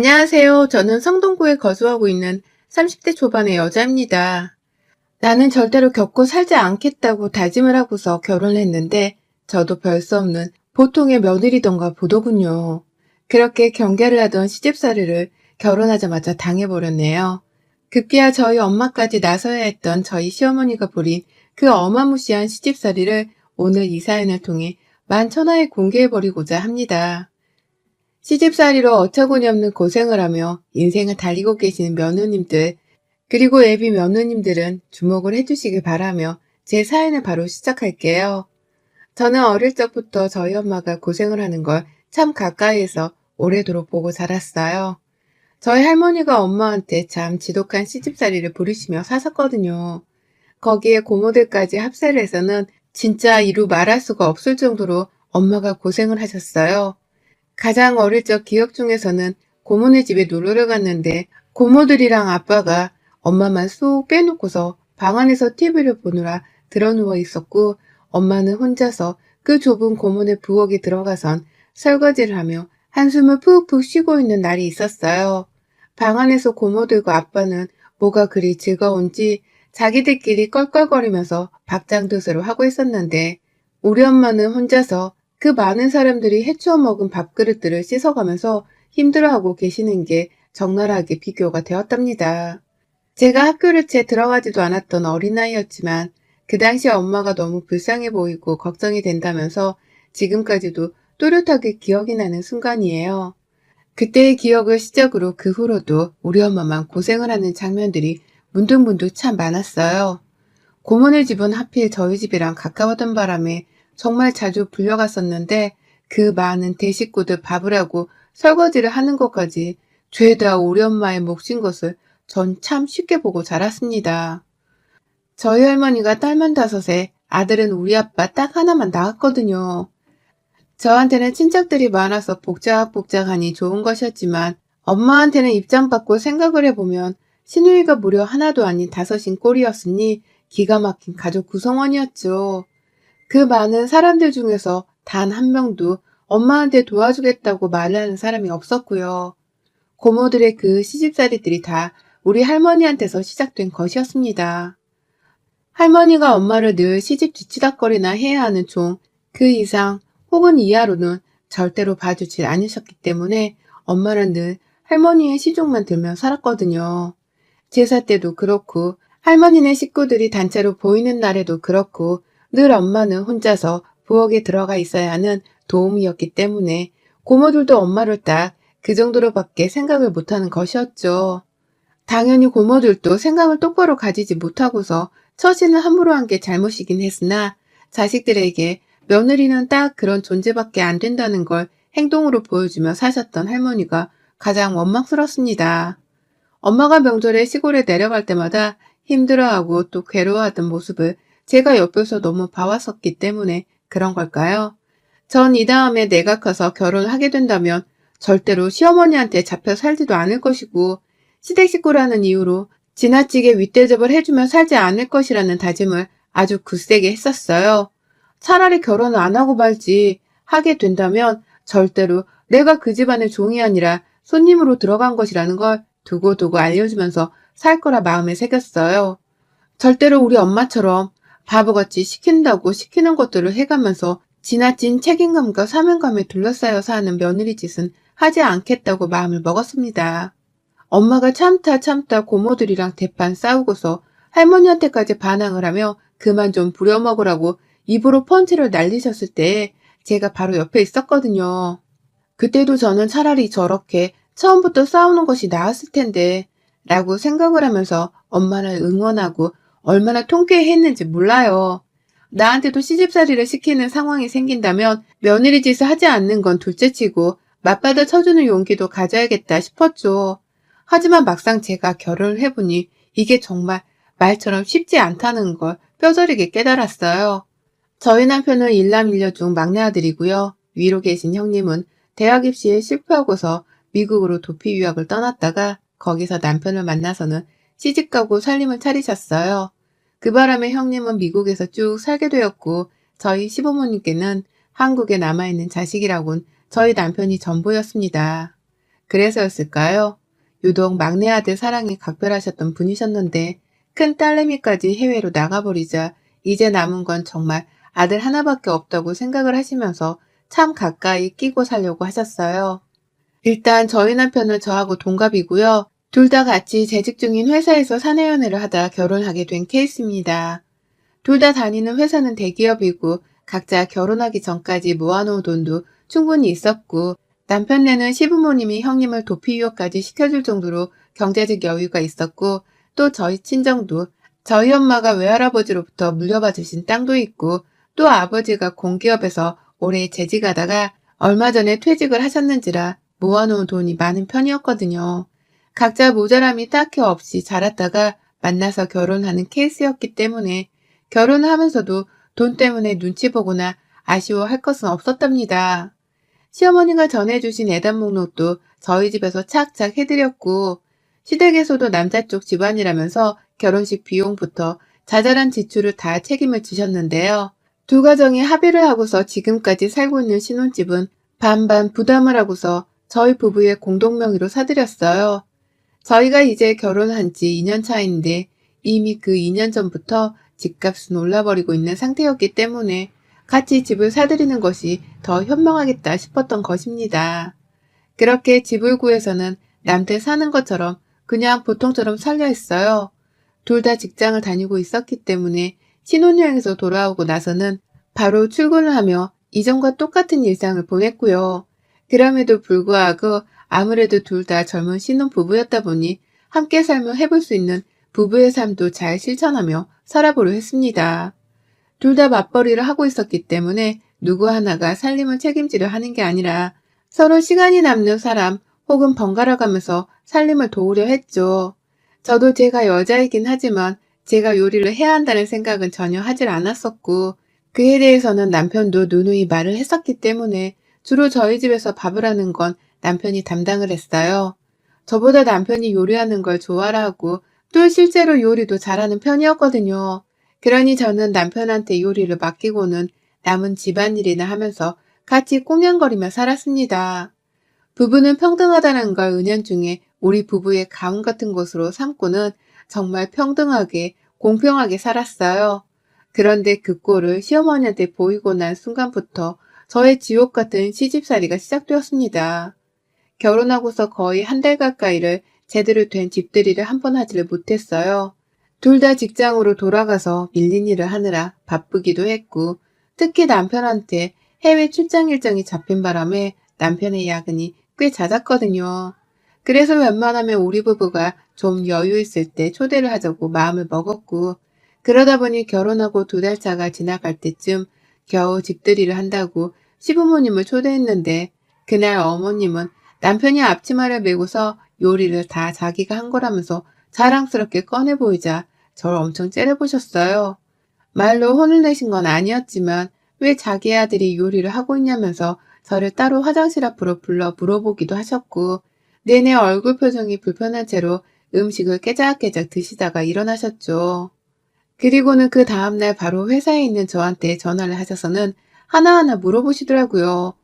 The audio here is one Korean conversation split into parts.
안녕하세요. 저는 성동구에 거주하고 있는 30대 초반의 여자입니다. 나는 절대로 겪고 살지 않겠다고 다짐을 하고서 결혼했는데 저도 별 수 없는 보통의 며느리던가 보더군요. 그렇게 경계를 하던 시집살이를 결혼하자마자 당해버렸네요. 급기야 저희 엄마까지 나서야 했던 저희 시어머니가 부린 그 어마무시한 시집살이를 오늘 이 사연을 통해 만천하에 공개해버리고자 합니다. 시집살이로 어처구니 없는 고생을 하며 인생을 달리고 계시는 며느님들, 그리고 애비 며느님들은 주목을 해주시길 바라며 제 사연을 바로 시작할게요. 저는 어릴 적부터 저희 엄마가 고생을 하는 걸 참 가까이에서 오래도록 보고 자랐어요. 저희 할머니가 엄마한테 참 지독한 시집살이를 부리시며 사셨거든요. 거기에 고모들까지 합세를 해서는 진짜 이루 말할 수가 없을 정도로 엄마가 고생을 하셨어요. 가장 어릴 적 기억 중에서는 고모네 집에 놀러를 갔는데 고모들이랑 아빠가 엄마만 쏙 빼놓고서 방 안에서 TV를 보느라 드러누워 있었고 엄마는 혼자서 그 좁은 고모네 부엌에 들어가선 설거지를 하며 한숨을 푹푹 쉬고 있는 날이 있었어요. 방 안에서 고모들과 아빠는 뭐가 그리 즐거운지 자기들끼리 껄껄거리면서 밥장도새로 하고 있었는데 우리 엄마는 혼자서 그 많은 사람들이 해치워 먹은 밥그릇들을 씻어가면서 힘들어하고 계시는 게 적나라하게 비교가 되었답니다. 제가 학교를 채 들어가지도 않았던 어린아이였지만 그 당시 엄마가 너무 불쌍해 보이고 걱정이 된다면서 지금까지도 또렷하게 기억이 나는 순간이에요. 그때의 기억을 시작으로 그 후로도 우리 엄마만 고생을 하는 장면들이 문득문득 참 많았어요. 고모네 집은 하필 저희 집이랑 가까웠던 바람에 정말 자주 불려갔었는데 그 많은 대식구들 밥을 하고 설거지를 하는 것까지 죄다 우리 엄마의 몫인 것을 전 참 쉽게 보고 자랐습니다. 저희 할머니가 딸만 다섯에 아들은 우리 아빠 딱 하나만 낳았거든요. 저한테는 친척들이 많아서 복작복작하니 좋은 것이었지만 엄마한테는 입장 바꿔 생각을 해보면 시누이가 무려 하나도 아닌 다섯인 꼴이었으니 기가 막힌 가족 구성원이었죠. 그 많은 사람들 중에서 단 한 명도 엄마한테 도와주겠다고 말을 하는 사람이 없었고요. 고모들의 그 시집살이들이 다 우리 할머니한테서 시작된 것이었습니다. 할머니가 엄마를 늘 시집 뒤치다거리나 해야 하는 종그 이상 혹은 이하로는 절대로 봐주질 않으셨기 때문에 엄마는 늘 할머니의 시종만 들며 살았거든요. 제사 때도 그렇고 할머니네 식구들이 단체로 보이는 날에도 그렇고 늘 엄마는 혼자서 부엌에 들어가 있어야 하는 도움이었기 때문에 고모들도 엄마를 딱 그 정도로밖에 생각을 못하는 것이었죠. 당연히 고모들도 생각을 똑바로 가지지 못하고서 처신을 함부로 한 게 잘못이긴 했으나 자식들에게 며느리는 딱 그런 존재밖에 안 된다는 걸 행동으로 보여주며 사셨던 할머니가 가장 원망스럽습니다. 엄마가 명절에 시골에 내려갈 때마다 힘들어하고 또 괴로워하던 모습을 제가 옆에서 너무 봐왔었기 때문에 그런 걸까요? 전 이 다음에 내가 커서 결혼을 하게 된다면 절대로 시어머니한테 잡혀 살지도 않을 것이고 시댁 식구라는 이유로 지나치게 윗대접을 해주며 살지 않을 것이라는 다짐을 아주 굳세게 했었어요. 차라리 결혼을 안 하고 말지 하게 된다면 절대로 내가 그 집안의 종이 아니라 손님으로 들어간 것이라는 걸 두고두고 알려주면서 살 거라 마음에 새겼어요. 절대로 우리 엄마처럼 바보같이 시킨다고 시키는 것들을 해가면서 지나친 책임감과 사명감에 둘러싸여서 하는 며느리 짓은 하지 않겠다고 마음을 먹었습니다. 엄마가 참다 참다 고모들이랑 대판 싸우고서 할머니한테까지 반항을 하며 그만 좀 부려먹으라고 입으로 펀치를 날리셨을 때 제가 바로 옆에 있었거든요. 그때도 저는 차라리 저렇게 처음부터 싸우는 것이 나았을 텐데 라고 생각을 하면서 엄마를 응원하고 얼마나 통쾌했는지 몰라요. 나한테도 시집살이를 시키는 상황이 생긴다면 며느리 짓을 하지 않는 건 둘째치고 맞받아 쳐주는 용기도 가져야겠다 싶었죠. 하지만 막상 제가 결혼을 해보니 이게 정말 말처럼 쉽지 않다는 걸 뼈저리게 깨달았어요. 저희 남편은 일남일녀 중 막내 아들이고요. 위로 계신 형님은 대학 입시에 실패하고서 미국으로 도피 유학을 떠났다가 거기서 남편을 만나서는 시집가고 살림을 차리셨어요. 그 바람에 형님은 미국에서 쭉 살게 되었고 저희 시부모님께는 한국에 남아있는 자식이라곤 저희 남편이 전부였습니다. 그래서였을까요? 유독 막내 아들 사랑이 각별하셨던 분이셨는데 큰 딸내미까지 해외로 나가버리자 이제 남은 건 정말 아들 하나밖에 없다고 생각을 하시면서 참 가까이 끼고 살려고 하셨어요. 일단 저희 남편은 저하고 동갑이고요. 둘 다 같이 재직 중인 회사에서 사내연애를 하다 결혼하게 된 케이스입니다. 둘 다 다니는 회사는 대기업이고 각자 결혼하기 전까지 모아놓은 돈도 충분히 있었고 남편네는 시부모님이 형님을 도피 유학까지 시켜줄 정도로 경제적 여유가 있었고 또 저희 친정도 저희 엄마가 외할아버지로부터 물려받으신 땅도 있고 또 아버지가 공기업에서 오래 재직하다가 얼마 전에 퇴직을 하셨는지라 모아놓은 돈이 많은 편이었거든요. 각자 모자람이 딱히 없이 자랐다가 만나서 결혼하는 케이스였기 때문에 결혼하면서도 돈 때문에 눈치 보거나 아쉬워할 것은 없었답니다. 시어머니가 전해주신 애단 목록도 저희 집에서 착착 해드렸고 시댁에서도 남자 쪽 집안이라면서 결혼식 비용부터 자잘한 지출을 다 책임을 지셨는데요. 두 가정이 합의를 하고서 지금까지 살고 있는 신혼집은 반반 부담을 하고서 저희 부부의 공동 명의로 사드렸어요. 저희가 이제 결혼한 지 2년 차인데 이미 그 2년 전부터 집값은 올라버리고 있는 상태였기 때문에 같이 집을 사드리는 것이 더 현명하겠다 싶었던 것입니다. 그렇게 집을 구해서는 남들 사는 것처럼 그냥 보통처럼 살려 했어요. 둘 다 직장을 다니고 있었기 때문에 신혼여행에서 돌아오고 나서는 바로 출근을 하며 이전과 똑같은 일상을 보냈고요. 그럼에도 불구하고 아무래도 둘 다 젊은 신혼 부부였다 보니 함께 살며 해볼 수 있는 부부의 삶도 잘 실천하며 살아보려 했습니다. 둘 다 맞벌이를 하고 있었기 때문에 누구 하나가 살림을 책임지려 하는 게 아니라 서로 시간이 남는 사람 혹은 번갈아 가면서 살림을 도우려 했죠. 저도 제가 여자이긴 하지만 제가 요리를 해야 한다는 생각은 전혀 하질 않았었고 그에 대해서는 남편도 누누이 말을 했었기 때문에 주로 저희 집에서 밥을 하는 건 남편이 담당을 했어요. 저보다 남편이 요리하는 걸 좋아라 하고 또 실제로 요리도 잘하는 편이었거든요. 그러니 저는 남편한테 요리를 맡기고는 남은 집안일이나 하면서 같이 꽁냥거리며 살았습니다. 부부는 평등하다는 걸 은연중에 우리 부부의 가문 같은 곳으로 삼고는 정말 평등하게 공평하게 살았어요. 그런데 그 꼴을 시어머니한테 보이고 난 순간부터 저의 지옥 같은 시집살이가 시작되었습니다. 결혼하고서 거의 한 달 가까이를 제대로 된 집들이를 한 번 하지를 못했어요. 둘 다 직장으로 돌아가서 밀린 일을 하느라 바쁘기도 했고, 특히 남편한테 해외 출장 일정이 잡힌 바람에 남편의 야근이 꽤 잦았거든요. 그래서 웬만하면 우리 부부가 좀 여유 있을 때 초대를 하자고 마음을 먹었고, 그러다 보니 결혼하고 두 달 차가 지나갈 때쯤 겨우 집들이를 한다고 시부모님을 초대했는데, 그날 어머님은 남편이 앞치마를 메고서 요리를 다 자기가 한 거라면서 자랑스럽게 꺼내 보이자 저를 엄청 째려보셨어요. 말로 혼을 내신 건 아니었지만 왜 자기 아들이 요리를 하고 있냐면서 저를 따로 화장실 앞으로 불러 물어보기도 하셨고 내내 얼굴 표정이 불편한 채로 음식을 깨작깨작 드시다가 일어나셨죠. 그리고는 그 다음날 바로 회사에 있는 저한테 전화를 하셔서는 하나하나 물어보시더라고요.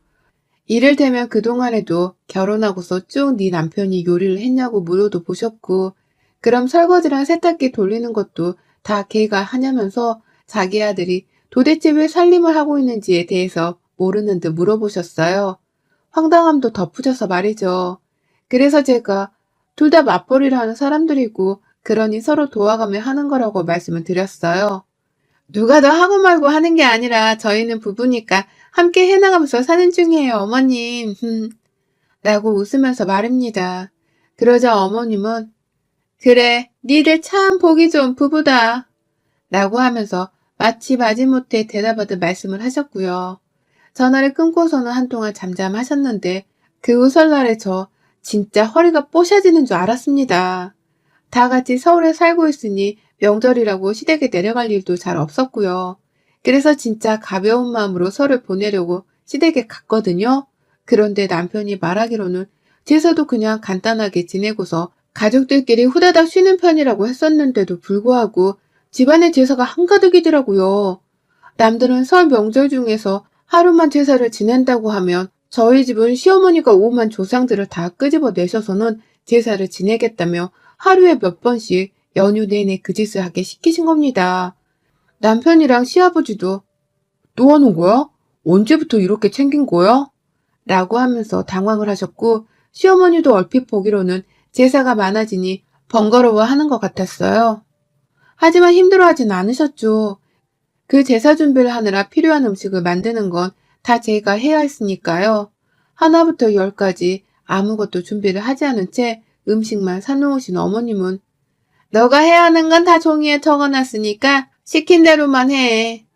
이를테면 그동안에도 결혼하고서 쭉 네 남편이 요리를 했냐고 물어도 보셨고 그럼 설거지랑 세탁기 돌리는 것도 다 걔가 하냐면서 자기 아들이 도대체 왜 살림을 하고 있는지에 대해서 모르는 듯 물어보셨어요. 황당함도 덧붙여서 말이죠. 그래서 제가 둘 다 맞벌이를 하는 사람들이고 그러니 서로 도와가며 하는 거라고 말씀을 드렸어요. 누가 더 하고 말고 하는 게 아니라 저희는 부부니까 함께 해나가면서 사는 중이에요, 어머님. 흠. 라고 웃으면서 말입니다. 그러자 어머님은 그래, 니들 참 보기 좋은 부부다. 라고 하면서 마치 마지못해 대답하듯 말씀을 하셨고요. 전화를 끊고서는 한동안 잠잠하셨는데 그 후 설날에 저 진짜 허리가 뽀셔지는 줄 알았습니다. 다 같이 서울에 살고 있으니 명절이라고 시댁에 내려갈 일도 잘 없었고요. 그래서 진짜 가벼운 마음으로 설을 보내려고 시댁에 갔거든요. 그런데 남편이 말하기로는 제사도 그냥 간단하게 지내고서 가족들끼리 후다닥 쉬는 편이라고 했었는데도 불구하고 집안의 제사가 한가득이더라고요. 남들은 설 명절 중에서 하루만 제사를 지낸다고 하면 저희 집은 시어머니가 오만 조상들을 다 끄집어 내셔서는 제사를 지내겠다며 하루에 몇 번씩 연휴 내내 그 짓을 하게 시키신 겁니다. 남편이랑 시아버지도 또 하는 거야? 언제부터 이렇게 챙긴 거야? 라고 하면서 당황을 하셨고 시어머니도 얼핏 보기로는 제사가 많아지니 번거로워 하는 것 같았어요. 하지만 힘들어하진 않으셨죠. 그 제사 준비를 하느라 필요한 음식을 만드는 건 다 제가 해야 했으니까요. 하나부터 열까지 아무것도 준비를 하지 않은 채 음식만 사놓으신 어머님은 너가 해야 하는 건 다 종이에 적어놨으니까 시킨 대로만 해.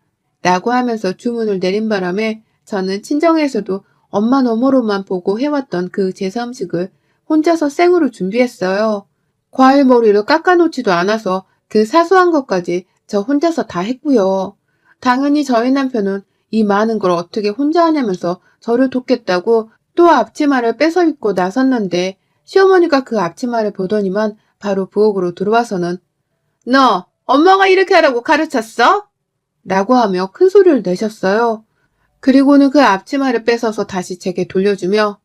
라고 하면서 주문을 내린 바람에 저는 친정에서도 엄마 너머로만 보고 해왔던 그 제사 음식을 혼자서 생으로 준비했어요. 과일 머리를 깎아놓지도 않아서 그 사소한 것까지 저 혼자서 다 했고요. 당연히 저희 남편은 이 많은 걸 어떻게 혼자 하냐면서 저를 돕겠다고 또 앞치마를 뺏어 입고 나섰는데 시어머니가 그 앞치마를 보더니만 바로 부엌으로 들어와서는 너 엄마가 이렇게 하라고 가르쳤어? 라고 하며 큰 소리를 내셨어요. 그리고는 그 앞치마를 뺏어서 다시 제게 돌려주며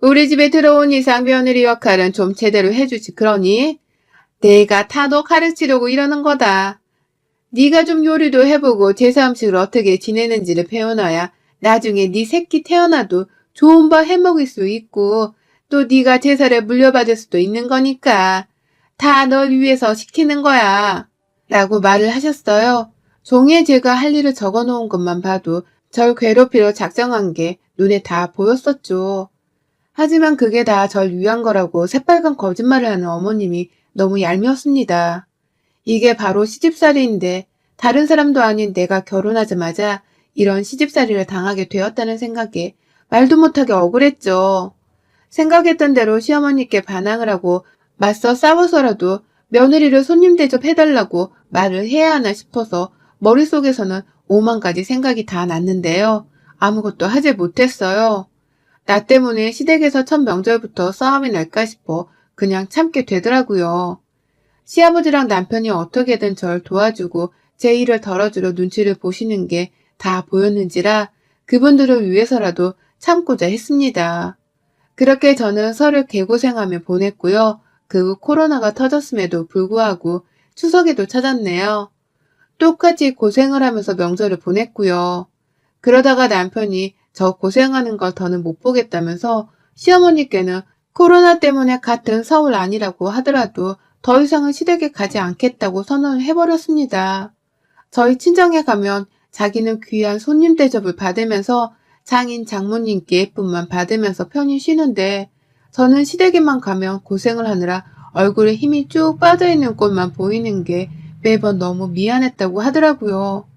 우리 집에 들어온 이상 며느리 역할은 좀 제대로 해주지 그러니 내가 다너 가르치려고 이러는 거다. 네가 좀 요리도 해보고 제사 음식을 어떻게 지내는지를 배워놔야 나중에 네 새끼 태어나도 좋은 밥 해먹을 수 있고 또 네가 제사를 물려받을 수도 있는 거니까 다 널 위해서 시키는 거야. 라고 말을 하셨어요. 종이에 제가 할 일을 적어 놓은 것만 봐도 절 괴롭히려 작정한 게 눈에 다 보였었죠. 하지만 그게 다 절 위한 거라고 새빨간 거짓말을 하는 어머님이 너무 얄미웠습니다. 이게 바로 시집살이인데 다른 사람도 아닌 내가 결혼하자마자 이런 시집살이를 당하게 되었다는 생각에 말도 못하게 억울했죠. 생각했던 대로 시어머니께 반항을 하고 맞서 싸워서라도 며느리를 손님 대접해달라고 말을 해야 하나 싶어서 머릿속에서는 오만 가지 생각이 다 났는데요. 아무것도 하지 못했어요. 나 때문에 시댁에서 첫 명절부터 싸움이 날까 싶어 그냥 참게 되더라고요. 시아버지랑 남편이 어떻게든 절 도와주고 제 일을 덜어주려 눈치를 보시는 게 다 보였는지라 그분들을 위해서라도 참고자 했습니다. 그렇게 저는 설을 개고생하며 보냈고요. 그 후 코로나가 터졌음에도 불구하고 추석에도 찾았네요. 똑같이 고생을 하면서 명절을 보냈고요. 그러다가 남편이 저 고생하는 걸 더는 못 보겠다면서 시어머니께는 코로나 때문에 같은 서울 아니라고 하더라도 더 이상은 시댁에 가지 않겠다고 선언을 해버렸습니다. 저희 친정에 가면 자기는 귀한 손님 대접을 받으면서 장인 장모님께 예쁨만 받으면서 편히 쉬는데 저는 시댁에만 가면 고생을 하느라 얼굴에 힘이 쭉 빠져있는 꼴만 보이는 게 매번 너무 미안했다고 하더라고요.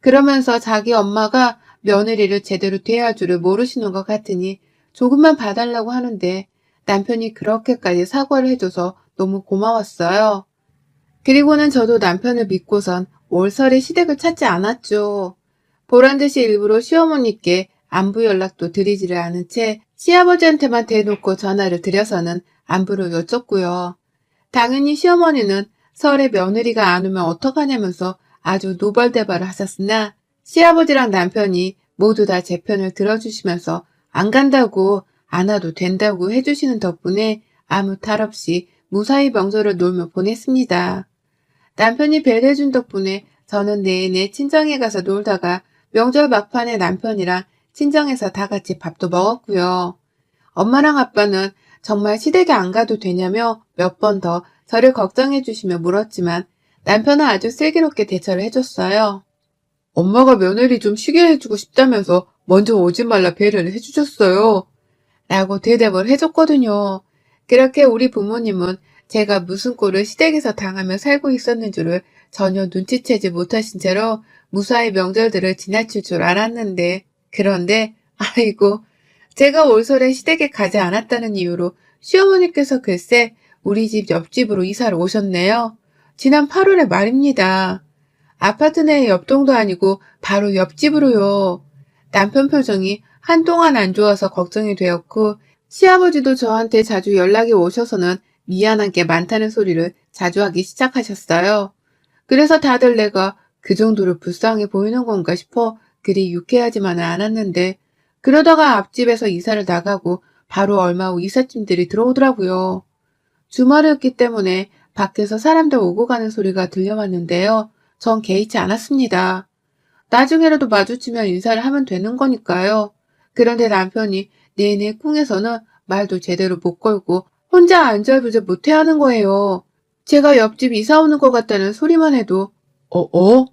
그러면서 자기 엄마가 며느리를 제대로 대할 줄을 모르시는 것 같으니 조금만 봐달라고 하는데 남편이 그렇게까지 사과를 해줘서 너무 고마웠어요. 그리고는 저도 남편을 믿고선 올설에 시댁을 찾지 않았죠. 보란 듯이 일부러 시어머니께 안부 연락도 드리지를 않은 채 시아버지한테만 대놓고 전화를 드려서는 안부를 여쭙고요. 당연히 시어머니는 설에 며느리가 안 오면 어떡하냐면서 아주 노발대발을 하셨으나 시아버지랑 남편이 모두 다 제 편을 들어주시면서 안 간다고 안 와도 된다고 해주시는 덕분에 아무 탈 없이 무사히 명절을 놀며 보냈습니다. 남편이 배려해준 덕분에 저는 내내 친정에 가서 놀다가 명절 막판에 남편이랑 친정에서 다 같이 밥도 먹었고요. 엄마랑 아빠는 정말 시댁에 안 가도 되냐며 몇 번 더 저를 걱정해 주시며 물었지만 남편은 아주 슬기롭게 대처를 해줬어요. 엄마가 며느리 좀 쉬게 해주고 싶다면서 먼저 오지 말라 배려를 해주셨어요. 라고 대답을 해줬거든요. 그렇게 우리 부모님은 제가 무슨 꼴을 시댁에서 당하며 살고 있었는 줄을 전혀 눈치채지 못하신 채로 무사히 명절들을 지나칠 줄 알았는데, 그런데, 아이고, 제가 올설에 시댁에 가지 않았다는 이유로 시어머니께서 글쎄 우리 집 옆집으로 이사를 오셨네요. 지난 8월에 말입니다. 아파트 내 옆동도 아니고 바로 옆집으로요. 남편 표정이 한동안 안 좋아서 걱정이 되었고 시아버지도 저한테 자주 연락이 오셔서는 미안한 게 많다는 소리를 자주 하기 시작하셨어요. 그래서 다들 내가 그 정도로 불쌍해 보이는 건가 싶어 그리 유쾌하지만은 않았는데 그러다가 앞집에서 이사를 나가고 바로 얼마 후 이삿짐들이 들어오더라고요. 주말이었기 때문에 밖에서 사람들 오고 가는 소리가 들려왔는데요. 전 개의치 않았습니다. 나중에라도 마주치면 인사를 하면 되는 거니까요. 그런데 남편이 내내 쿵에서는 말도 제대로 못 걸고 혼자 안절부절 못해 하는 거예요. 제가 옆집 이사 오는 것 같다는 소리만 해도 어, 어?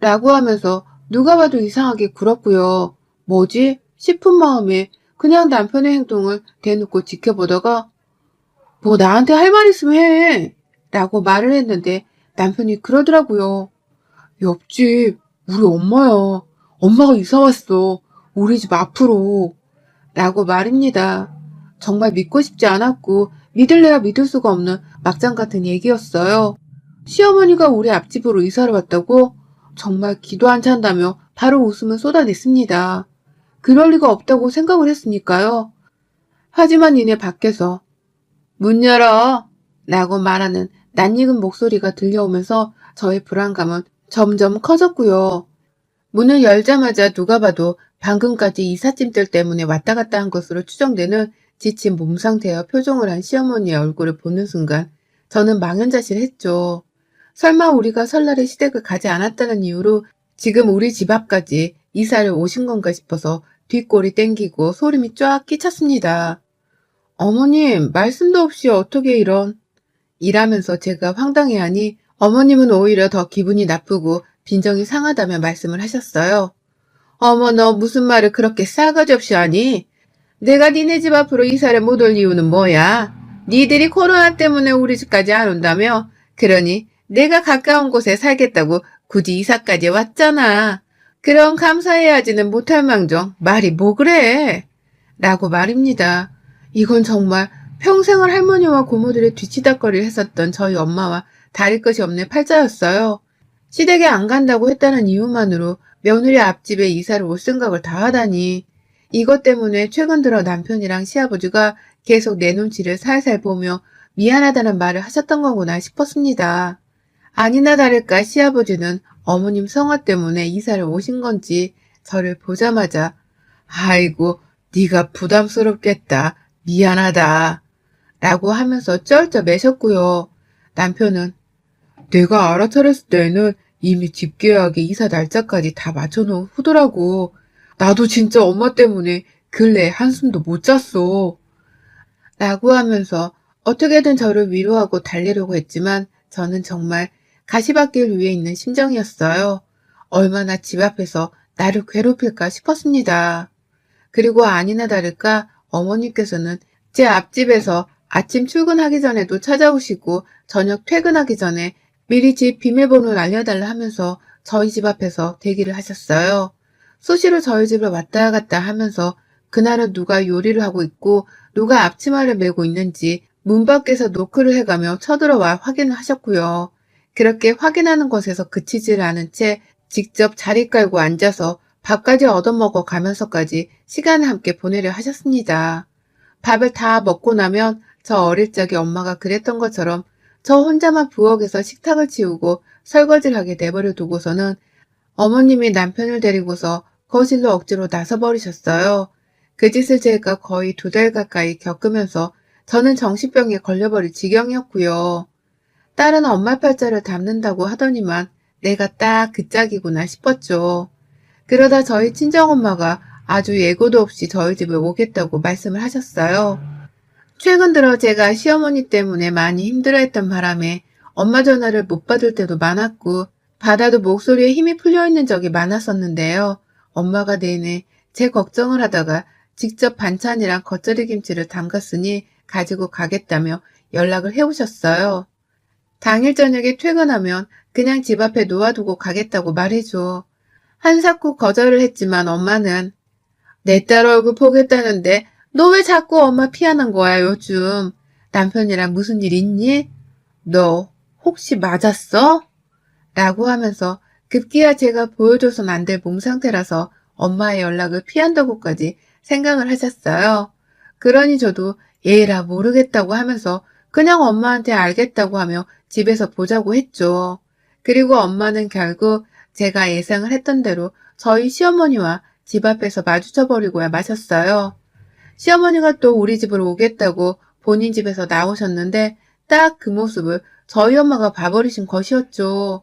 라고 하면서 누가 봐도 이상하게 굴었고요. 뭐지? 싶은 마음에 그냥 남편의 행동을 대놓고 지켜보다가 뭐 나한테 할 말 있으면 해. 라고 말을 했는데 남편이 그러더라고요. 옆집 우리 엄마야. 엄마가 이사 왔어. 우리 집 앞으로. 라고 말입니다. 정말 믿고 싶지 않았고 믿을래야 믿을 수가 없는 막장 같은 얘기였어요. 시어머니가 우리 앞집으로 이사를 왔다고 정말 기도 안 찬다며 바로 웃음을 쏟아냈습니다. 그럴 리가 없다고 생각을 했으니까요. 하지만 이내 밖에서 문 열어! 라고 말하는 낯익은 목소리가 들려오면서 저의 불안감은 점점 커졌고요. 문을 열자마자 누가 봐도 방금까지 이삿짐들 때문에 왔다 갔다 한 것으로 추정되는 지친 몸 상태와 표정을 한 시어머니의 얼굴을 보는 순간 저는 망연자실했죠. 설마 우리가 설날에 시댁을 가지 않았다는 이유로 지금 우리 집 앞까지 이사를 오신 건가 싶어서 뒷골이 땡기고 소름이 쫙 끼쳤습니다. 어머님, 말씀도 없이 어떻게 이런... 이라면서 제가 황당해하니 어머님은 오히려 더 기분이 나쁘고 빈정이 상하다며 말씀을 하셨어요. 어머, 너 무슨 말을 그렇게 싸가지 없이 하니? 내가 니네 집 앞으로 이사를 못 올 이유는 뭐야? 니들이 코로나 때문에 우리 집까지 안 온다며? 그러니 내가 가까운 곳에 살겠다고 굳이 이사까지 왔잖아. 그럼 감사해야지는 못할 망정 말이 뭐 그래? 라고 말입니다. 이건 정말 평생을 할머니와 고모들의 뒤치다거리를 했었던 저희 엄마와 다를 것이 없는 팔자였어요. 시댁에 안 간다고 했다는 이유만으로 며느리 앞집에 이사를 올 생각을 다 하다니. 이것 때문에 최근 들어 남편이랑 시아버지가 계속 내 눈치를 살살 보며 미안하다는 말을 하셨던 거구나 싶었습니다. 아니나 다를까 시아버지는 어머님 성화 때문에 이사를 오신 건지 저를 보자마자 아이고 네가 부담스럽겠다 미안하다 라고 하면서 쩔쩔 매셨고요. 남편은 내가 알아차렸을 때는 이미 집계약에 이사 날짜까지 다 맞춰놓은 후더라고. 나도 진짜 엄마 때문에 근래 한숨도 못 잤어. 라고 하면서 어떻게든 저를 위로하고 달래려고 했지만 저는 정말 가시밭길 위에 있는 심정이었어요. 얼마나 집 앞에서 나를 괴롭힐까 싶었습니다. 그리고 아니나 다를까 어머니께서는 제 앞집에서 아침 출근하기 전에도 찾아오시고 저녁 퇴근하기 전에 미리 집 비밀번호를 알려달라 하면서 저희 집 앞에서 대기를 하셨어요. 수시로 저희 집을 왔다 갔다 하면서 그날은 누가 요리를 하고 있고 누가 앞치마를 메고 있는지 문 밖에서 노크를 해가며 쳐들어와 확인을 하셨고요. 그렇게 확인하는 것에서 그치질 않은 채 직접 자리 깔고 앉아서 밥까지 얻어먹어 가면서까지 시간을 함께 보내려 하셨습니다. 밥을 다 먹고 나면 저 어릴 적에 엄마가 그랬던 것처럼 저 혼자만 부엌에서 식탁을 치우고 설거지를 하게 내버려 두고서는 어머님이 남편을 데리고서 거실로 억지로 나서버리셨어요. 그 짓을 제가 거의 두 달 가까이 겪으면서 저는 정신병에 걸려버릴 지경이었고요. 딸은 엄마 팔자를 담는다고 하더니만 내가 딱 그 짝이구나 싶었죠. 그러다 저희 친정엄마가 아주 예고도 없이 저희 집에 오겠다고 말씀을 하셨어요. 최근 들어 제가 시어머니 때문에 많이 힘들어했던 바람에 엄마 전화를 못 받을 때도 많았고 받아도 목소리에 힘이 풀려 있는 적이 많았었는데요. 엄마가 내내 제 걱정을 하다가 직접 반찬이랑 겉절이 김치를 담갔으니 가지고 가겠다며 연락을 해오셨어요. 당일 저녁에 퇴근하면 그냥 집 앞에 놓아두고 가겠다고 말해줘. 한사코 거절을 했지만 엄마는 내 딸 얼굴 보겠다는데 너 왜 자꾸 엄마 피하는 거야 요즘? 남편이랑 무슨 일 있니? 너 혹시 맞았어? 라고 하면서 급기야 제가 보여줘선 안 될 몸 상태라서 엄마의 연락을 피한다고까지 생각을 하셨어요. 그러니 저도 얘라 모르겠다고 하면서 그냥 엄마한테 알겠다고 하며 집에서 보자고 했죠. 그리고 엄마는 결국 제가 예상을 했던 대로 저희 시어머니와 집 앞에서 마주쳐버리고야 마셨어요. 시어머니가 또 우리 집으로 오겠다고 본인 집에서 나오셨는데 딱 그 모습을 저희 엄마가 봐버리신 것이었죠.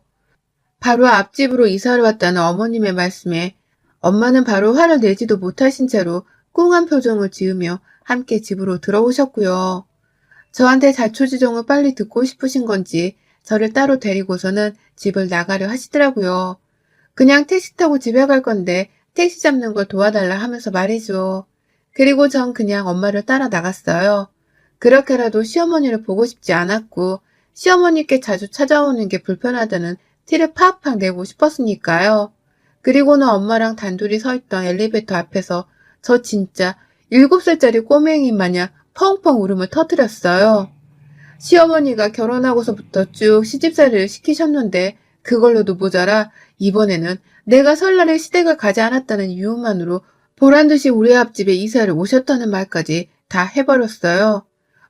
바로 앞집으로 이사를 왔다는 어머님의 말씀에 엄마는 바로 화를 내지도 못하신 채로 꿍한 표정을 지으며 함께 집으로 들어오셨고요. 저한테 자초지종을 빨리 듣고 싶으신 건지 저를 따로 데리고서는 집을 나가려 하시더라고요. 그냥 택시 타고 집에 갈 건데 택시 잡는 걸 도와달라 하면서 말이죠. 그리고 전 그냥 엄마를 따라 나갔어요. 그렇게라도 시어머니를 보고 싶지 않았고 시어머니께 자주 찾아오는 게 불편하다는 티를 팍팍 내고 싶었으니까요. 그리고는 엄마랑 단둘이 서 있던 엘리베이터 앞에서 저 진짜 일곱 살짜리 꼬맹이 마냥 펑펑 울음을 터뜨렸어요. 시어머니가 결혼하고서부터 쭉 시집살이를 시키셨는데 그걸로도 모자라 이번에는 내가 설날에 시댁을 가지 않았다는 이유만으로 보란듯이 우리 앞집에 이사를 오셨다는 말까지 다 해버렸어요.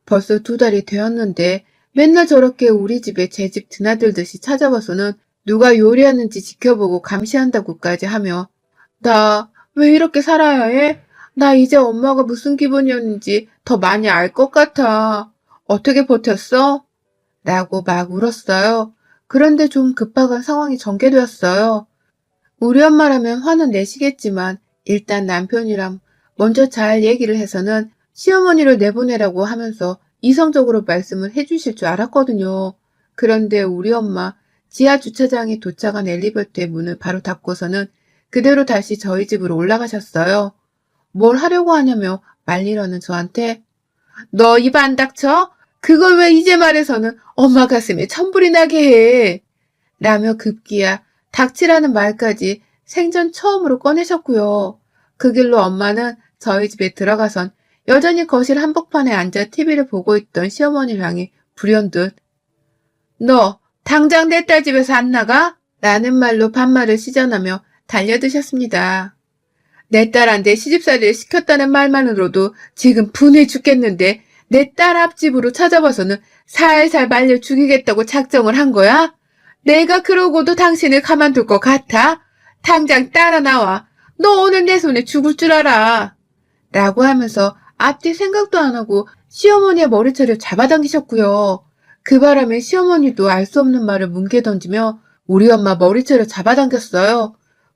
벌써 두 달이 되었는데 맨날 저렇게 우리 집에 제 집 드나들듯이 찾아와서는 누가 요리하는지 지켜보고 감시한다고까지 하며 나 왜 이렇게 살아야 해? 나 이제 엄마가 무슨 기분이었는지 더 많이 알 것 같아. 어떻게 버텼어? 라고 막 울었어요. 그런데 좀 급박한 상황이 전개되었어요. 우리 엄마라면 화는 내시겠지만 일단 남편이랑 먼저 잘 얘기를 해서는 시어머니를 내보내라고 하면서 이성적으로 말씀을 해주실 줄 알았거든요. 그런데 우리 엄마 지하 주차장에 도착한 엘리베이터의 문을 바로 닫고서는 그대로 다시 저희 집으로 올라가셨어요. 뭘 하려고 하냐며 말리려는 저한테 너 입 안 닥쳐? 그걸 왜 이제 말해서는 엄마 가슴에 천불이 나게 해? 라며 급기야 닥치라는 말까지 생전 처음으로 꺼내셨고요. 그 길로 엄마는 저희 집에 들어가선 여전히 거실 한복판에 앉아 TV를 보고 있던 시어머니를 향해 불현듯 너 당장 내 딸 집에서 안 나가? 라는 말로 반말을 시전하며 달려드셨습니다. 내 딸한테 시집살이를 시켰다는 말만으로도 지금 분해 죽겠는데 내 딸 앞집으로 찾아와서는 살살 말려 죽이겠다고 작정을 한 거야? 내가 그러고도 당신을 가만둘 것 같아? 당장 따라 나와. 너 오늘 내 손에 죽을 줄 알아. 라고 하면서 앞뒤 생각도 안 하고 시어머니의 머리채를 잡아당기셨고요. 그 바람에 시어머니도 알 수 없는 말을 뭉개 던지며 우리 엄마 머리채를 잡아당겼어요.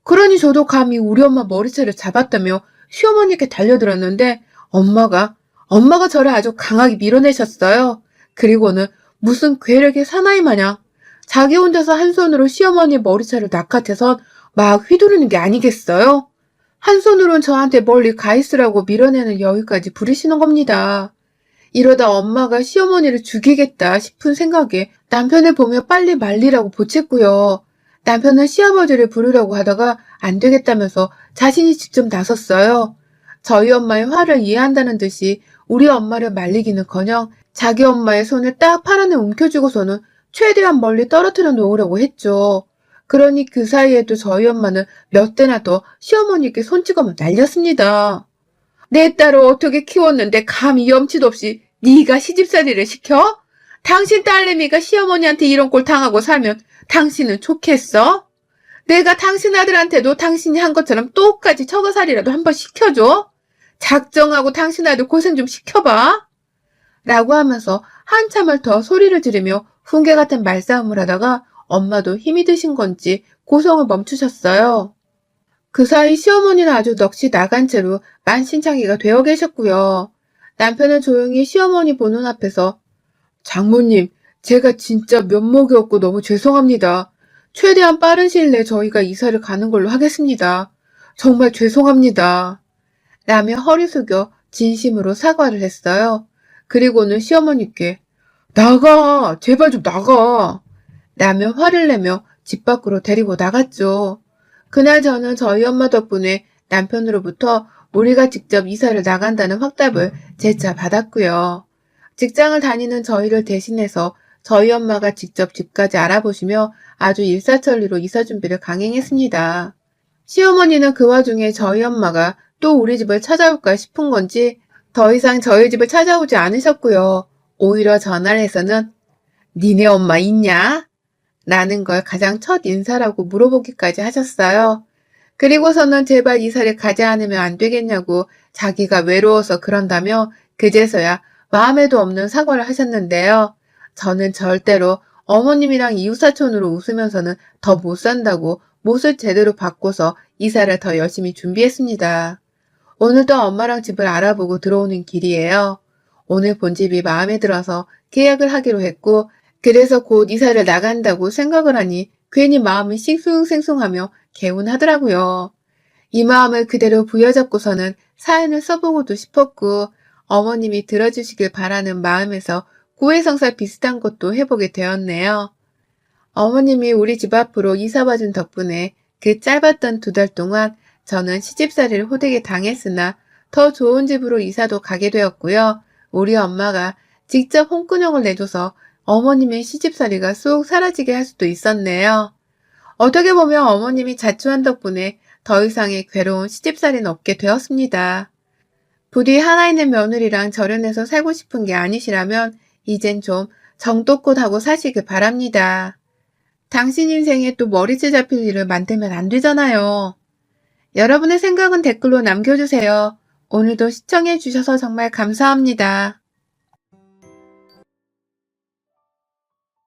그러니 저도 감히 우리 엄마 머리채를 잡았다며 시어머니께 달려들었는데 엄마가 엄마가 저를 아주 강하게 밀어내셨어요. 그리고는 무슨 괴력의 사나이 마냥 자기 혼자서 한 손으로 시어머니 머리채를 낚아채선 막 휘두르는 게 아니겠어요? 한 손으론 저한테 멀리 가 있으라고 밀어내는 여유까지 부리시는 겁니다. 이러다 엄마가 시어머니를 죽이겠다 싶은 생각에 남편을 보며 빨리 말리라고 보챘고요. 남편은 시아버지를 부르려고 하다가 안 되겠다면서 자신이 직접 나섰어요. 저희 엄마의 화를 이해한다는 듯이 우리 엄마를 말리기는커녕 자기 엄마의 손을 딱 팔아내 움켜쥐고서는 최대한 멀리 떨어뜨려 놓으려고 했죠. 그러니 그 사이에도 저희 엄마는 몇 대나 더 시어머니께 손찌검을 날렸습니다. 내 딸을 어떻게 키웠는데 감히 염치도 없이 네가 시집살이를 시켜? 당신 딸내미가 시어머니한테 이런 꼴 당하고 살면 당신은 좋겠어? 내가 당신 아들한테도 당신이 한 것처럼 똑같이 처가살이라도 한번 시켜줘? 작정하고 당신 아들 고생 좀 시켜봐. 라고 하면서 한참을 더 소리를 지르며 훈계 같은 말싸움을 하다가 엄마도 힘이 드신 건지 고성을 멈추셨어요. 그 사이 시어머니는 아주 넋이 나간 채로 만신창이가 되어 계셨고요. 남편은 조용히 시어머니 보는 앞에서 장모님, 제가 진짜 면목이 없고 너무 죄송합니다. 최대한 빠른 시일 내에 저희가 이사를 가는 걸로 하겠습니다. 정말 죄송합니다. 라며 허리 숙여 진심으로 사과를 했어요. 그리고는 시어머니께 나가! 제발 좀 나가! 라며 화를 내며 집 밖으로 데리고 나갔죠. 그날 저는 저희 엄마 덕분에 남편으로부터 우리가 직접 이사를 나간다는 확답을 재차 받았고요. 직장을 다니는 저희를 대신해서 저희 엄마가 직접 집까지 알아보시며 아주 일사천리로 이사 준비를 강행했습니다. 시어머니는 그 와중에 저희 엄마가 또 우리 집을 찾아올까 싶은 건지 더 이상 저희 집을 찾아오지 않으셨고요. 오히려 전화를 해서는 니네 엄마 있냐? 라는 걸 가장 첫 인사라고 물어보기까지 하셨어요. 그리고서는 제발 이사를 가지 않으면 안 되겠냐고 자기가 외로워서 그런다며 그제서야 마음에도 없는 사과를 하셨는데요. 저는 절대로 어머님이랑 이웃사촌으로 웃으면서는 더 못 산다고 못을 제대로 바꿔서 이사를 더 열심히 준비했습니다. 오늘도 엄마랑 집을 알아보고 들어오는 길이에요. 오늘 본 집이 마음에 들어서 계약을 하기로 했고, 그래서 곧 이사를 나간다고 생각을 하니 괜히 마음이 싱숭생숭하며 개운하더라고요. 이 마음을 그대로 부여잡고서는 사연을 써보고도 싶었고, 어머님이 들어주시길 바라는 마음에서 고해성사 비슷한 것도 해보게 되었네요. 어머님이 우리 집 앞으로 이사 와준 덕분에 그 짧았던 두 달 동안 저는 시집살이를 호되게 당했으나 더 좋은 집으로 이사도 가게 되었고요. 우리 엄마가 직접 홍군형을 내줘서 어머님의 시집살이가 쏙 사라지게 할 수도 있었네요. 어떻게 보면 어머님이 자초한 덕분에 더 이상의 괴로운 시집살이는 없게 되었습니다. 부디 하나 있는 며느리랑 절연해서 살고 싶은 게 아니시라면 이젠 좀 정도껏 하고 사시길 바랍니다. 당신 인생에 또 머리채 잡힐 일을 만들면 안 되잖아요. 여러분의 생각은 댓글로 남겨주세요. 오늘도 시청해주셔서 정말 감사합니다.